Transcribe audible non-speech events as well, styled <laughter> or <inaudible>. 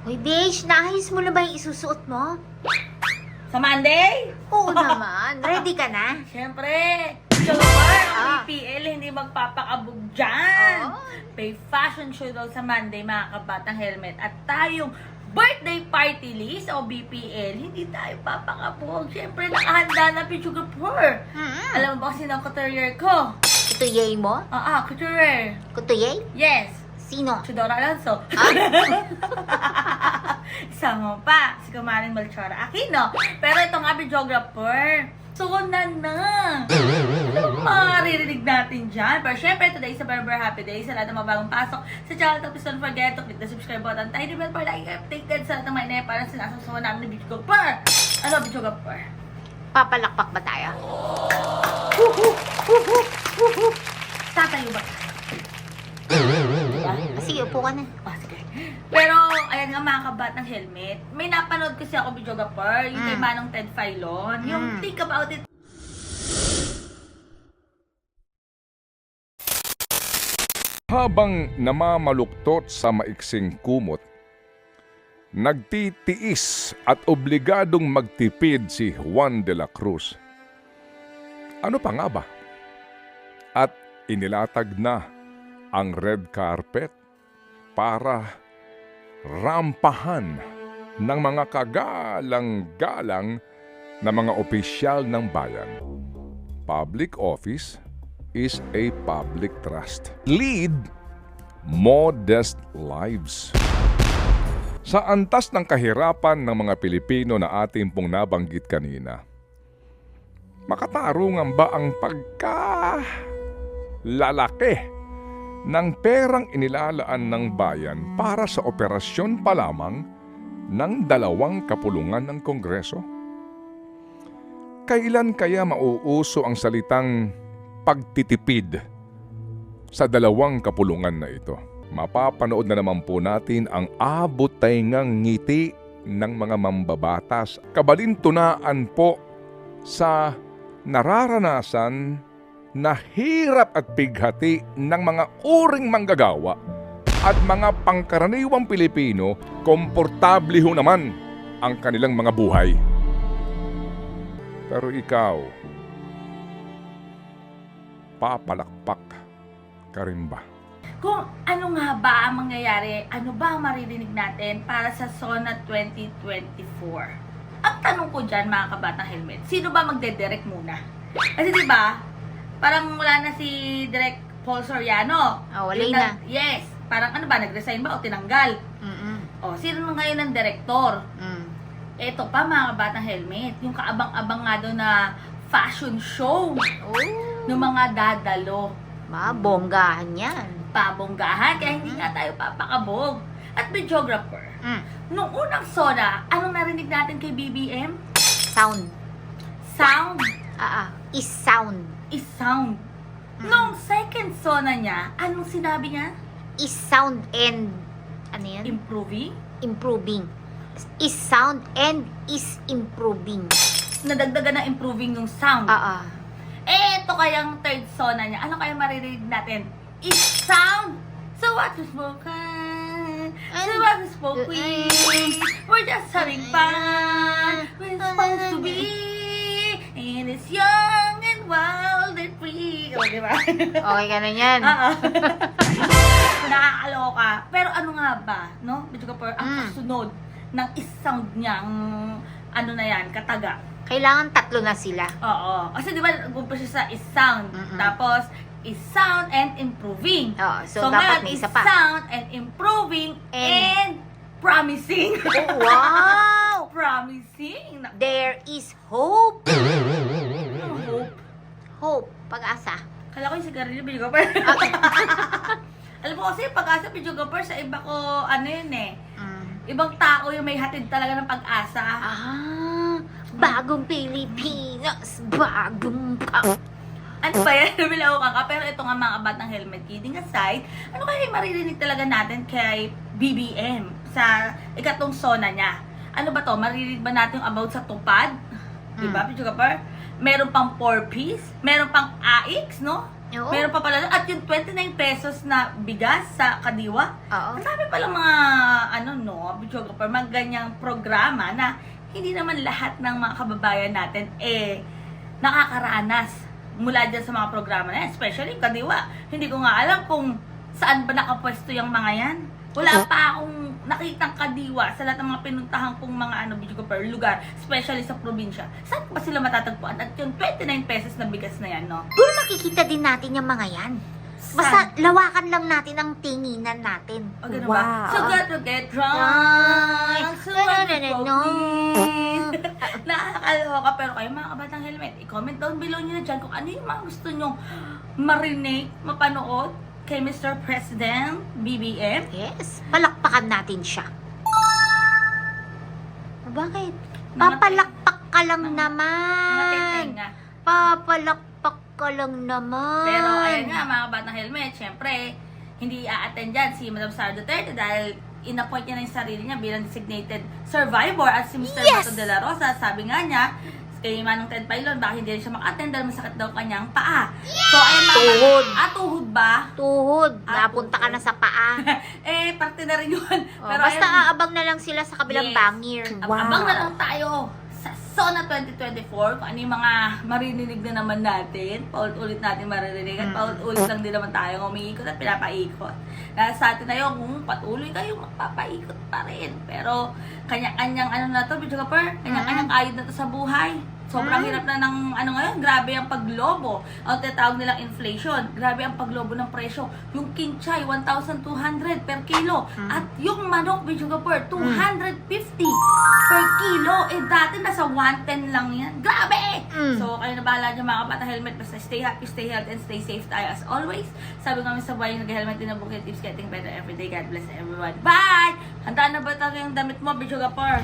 Hoy, Beige, naayos mo na ba yung isusuot mo? Sa Monday? Oo naman. Ready ka na? <laughs> Siyempre, ang Ah. BPL hindi magpapakabog dyan. Oo. May fashion show daw sa Monday, mga kabatang helmet. At tayong birthday party list o BPL, hindi tayo papakabog. Siyempre, nakahanda na Pichugapur. Hmm. Alam mo ba sino ang couturier ko? Kutuyay mo? Ah, ah, couturier. Kutuyay? Yes. Sino? Chidora Alonso. Ah? <laughs> Isama pa, si Kumarin Malchora Aquino. Pero ito nga, videographer. Suna na. Ano ang maririnig natin dyan? Pero syempre, today is a very, very happy day sa lahat ng mga bagong pasok sa channel. Tapos don't forget to click the subscribe button, tiny bell para like updated sa lahat ng mga inay para sinasasuhan namin ni videographer. Ano, videographer? Papalakpak ba tayo? Tatayo ba tayo? Ah, Sige, upo ka na. Ah, sige. Pero, ayan nga mga kabat ng helmet. May napanood kasi ako videographer, yung kay Mm. Manong Ted Filon. Yung Mm. think about it. Habang namamaluktot sa maiksing kumot, nagtitiis at obligadong magtipid si Juan de la Cruz. Ano pa nga ba? At inilatag na ang red carpet para rampahan ng mga kagalang-galang na mga opisyal ng bayan. Public office is a public trust. Lead modest lives. Sa antas ng kahirapan ng mga Pilipino na ating pong nabanggit kanina, makatarungan ba ang pagka lalaki ng perang inilalaan ng bayan para sa operasyon pa lamang ng dalawang kapulungan ng Kongreso? Kailan kaya mauuso ang salitang pagtitipid sa dalawang kapulungan na ito? Mapapanood na naman po natin ang abot-taingang ngiti ng mga mambabatas. Kabalintunaan po sa nararanasan na hirap at bighati ng mga uring manggagawa at mga pangkaraniwang Pilipino, komportable ho naman ang kanilang mga buhay. Pero ikaw, papalakpak ka rin ba? Kung ano nga ba ang mangyayari, ano ba ang maririnig natin para sa SONA 2024? Ang tanong ko dyan, mga kabatang helmet, sino ba magdedirect muna? Kasi di ba parang wala na si Direk Paul Soriano. Ah, wala na. Yes. Parang ano ba, nag-resign ba o tinanggal? Mm-mm. O, sino na ngayon ang direktor? Mm. Eto pa mga batang helmet, yung kaabang-abang nga doon na fashion show Oh, ng mga dadalo, mabonggahan yan. pabonggahan, kaya hindi nga tayo papakabog. At videographer, Mm. nung unang soda, anong narinig natin kay BBM? Sound. Sound Ah, ah. Is sound. is sound. Nung second sona niya, anong sinabi niya? Is sound and ano yan? Improving? improving. Is sound and is improving. Nadagdagan na improving yung sound. Ah, ah. Eh, ito kayang third sona niya. Ano kaya maririnig natin? Is sound. So what is spoken? So what is spoken? We're just having fun. We're supposed to be. And it's young di ba? <laughs> Okay ka na yan. Oo. <laughs> Nakakaloka. Pero ano nga ba, no? Medyo ka ang Mm. kasunod ng is-sound niyang ano na yan, kataga. Kailangan tatlo na sila. Oo. Kasi di ba, nag siya sa is-sound. Mm-mm. Tapos, is-sound and improving. Oo, so, So, dapat may isa pa. is-sound and improving and, And- promising. Oh, wow! <laughs> promising. There is hope. Ano, hope. Hope. Pag-asa. Kala ko yung sigarilyo, video gopher. <laughs> <laughs> Alam mo kasi, pag-asa, video gopher, sa iba ko, ano yun eh. Mm. Ibang tao yung may hatid talaga ng pag-asa. Ah, bagong Pilipinas, bagong pa. Ano ba yan? <laughs> Bilaw ka ka. Pero ito nga mga batang helmet kidding aside, ano kaya yung maririnig talaga natin kay BBM sa ikatong sona niya? Ano ba to? Maririnig ba natin yung about sa tupad? Di ba, Mm. Pichu Kapar? Meron pang four piece, meron pang AX, no? Oo. Meron pa pala. At yung 29 pesos na bigas sa Kadiwa, Oo. ang dami palang mga, ano no, videographer, mga ganyang programa na hindi naman lahat ng mga kababayan natin eh nakakaranas mula dyan sa mga programa na yan. Especially Kadiwa. Hindi ko nga alam kung saan ba nakapwesto yung mga yan. Wala pa akong nakitang kadiwa sa lahat ng mga pinuntahan kong mga ano, videographer, lugar, especially sa probinsya. Saan ba sila matatagpuan? At yung 29 pesos na bigas na yan, no? Doon makikita din natin yung mga yan. Basta lawakan lang natin ang tinginan natin. O, ganun ba? Wow. So got to get drunk. So No, <laughs> no, got no, no, no. Nakakaloka. Pero kayo mga kabatang helmet, i-comment down below nyo na dyan kung ano yung mga gusto nyo marinig, mapanood kay Mr. President BBM. Yes, palakpakan natin siya. Bakit? Papalakpak ka lang naman. tentenga. Papalakpak ka lang naman. Pero ayun nga mga kabatang helmet, syempre, hindi a-attend dyan si Madam Sara Duterte dahil in-appoint niya na yung sarili niya bilang designated survivor at si Mr. Yes! Bato de la Rosa, sabi nga niya, kay Manong Ted Pailon, bakit hindi rin siya maka-attend dahil masakit daw kanyang paa. So, ayun mga Tuhod. Ah, tuhod ba? Tuhod, Ah, napunta ka tuhod. na sa paa. <laughs> eh, parte na rin yun. Oh, Pero basta ayun, aabang na lang sila sa kabilang Yes. bangir. Ab- Abang na lang tayo sa SONA 2024 kung ano yung mga maririnig na naman natin. Paulit-ulit natin maririnig at Mm. paulit-ulit lang din naman tayo umiikot at pinapaikot. Dahil sa atin na yun, kung patuloy kayo, magpapaikot pa rin. Pero kanya-kanyang ano na to, Bidyo Kapar, kanya-kanyang kayod na to sa buhay. Sobrang Mm. hirap na ng ano ngayon, grabe ang paglobo. Ang tinatawag nilang inflation, grabe ang paglobo ng presyo. Yung kinchay, 1,200 per kilo. Mm. At yung manok, Bidyo Kapar, 250 per kilo. Eh, dati nasa 110 lang yan. Grabe! Mm. So, kayo na bahala dyan mga kapata helmet. Basta stay happy, stay healthy, and stay safe tayo as always. Sabi kami sa buhay, nag-helmet din ang bukid tips getting better every day. God bless everyone. Bye! Handa na ba talaga yung damit mo, Bidyo Kapar?